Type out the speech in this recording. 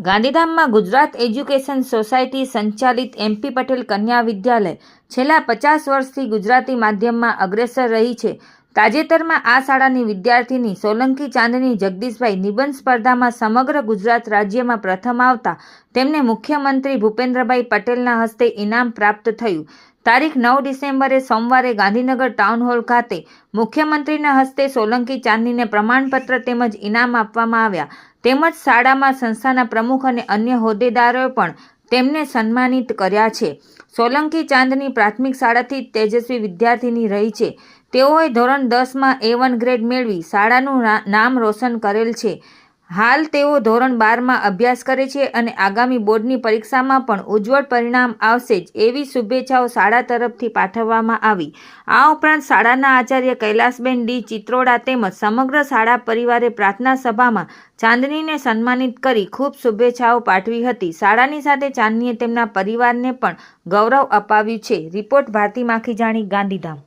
ગાંધીધામમાં Gujarat education society સંચાલિત MP Patel કન્યા વિદ્યાલય છેલ્લા પચાસ વર્ષથી ગુજરાતી માધ્યમમાં અગ્રેસર રહી છે. તાજેતરમાં આ શાળાની વિદ્યાર્થીની સોલંકી ચાંદની, જગદીશભાઈ નિબંધ સ્પર્ધામાં સમગ્ર ગુજરાત રાજ્યમાં પ્રથમ આવતા તેમને મુખ્યમંત્રી ભૂપેન્દ્રભાઈ પટેલના હસ્તે ઇનામ પ્રાપ્ત થયું. તારીખ નવ ડિસેમ્બરે સોમવારે ગાંધીનગર ટાઉન હોલ ખાતે મુખ્યમંત્રીના હસ્તે સોલંકી ચાંદનીને પ્રમાણપત્ર તેમજ ઇનામ આપવામાં આવ્યા. તેમજ શાળામાં સંસ્થાના પ્રમુખ અને અન્ય હોદ્દેદારોએ પણ તેમને સન્માનિત કર્યા છે. સોલંકી ચાંદની પ્રાથમિક શાળાથી તેજસ્વી વિદ્યાર્થીની રહી છે. તેઓએ ધોરણ દસમાં એ વન ગ્રેડ મેળવી શાળાનું નામ રોશન કરેલ છે. હાલ તેઓ ધોરણ બારમાં અભ્યાસ કરે છે અને આગામી બોર્ડની પરીક્ષામાં પણ ઉજ્જવળ પરિણામ આવશે જ એવી શુભેચ્છાઓ શાળા તરફથી પાઠવવામાં આવી. આ ઉપરાંત શાળાના આચાર્ય કૈલાસબેન ડી ચિત્રોડા તેમજ સમગ્ર શાળા પરિવારે પ્રાર્થના સભામાં ચાંદનીને સન્માનિત કરી ખૂબ શુભેચ્છાઓ પાઠવી હતી. શાળાની સાથે ચાંદનીએ તેમના પરિવારને પણ ગૌરવ અપાવ્યું છે. રિપોર્ટ ભારતી માખીજાણી, ગાંધીધામ.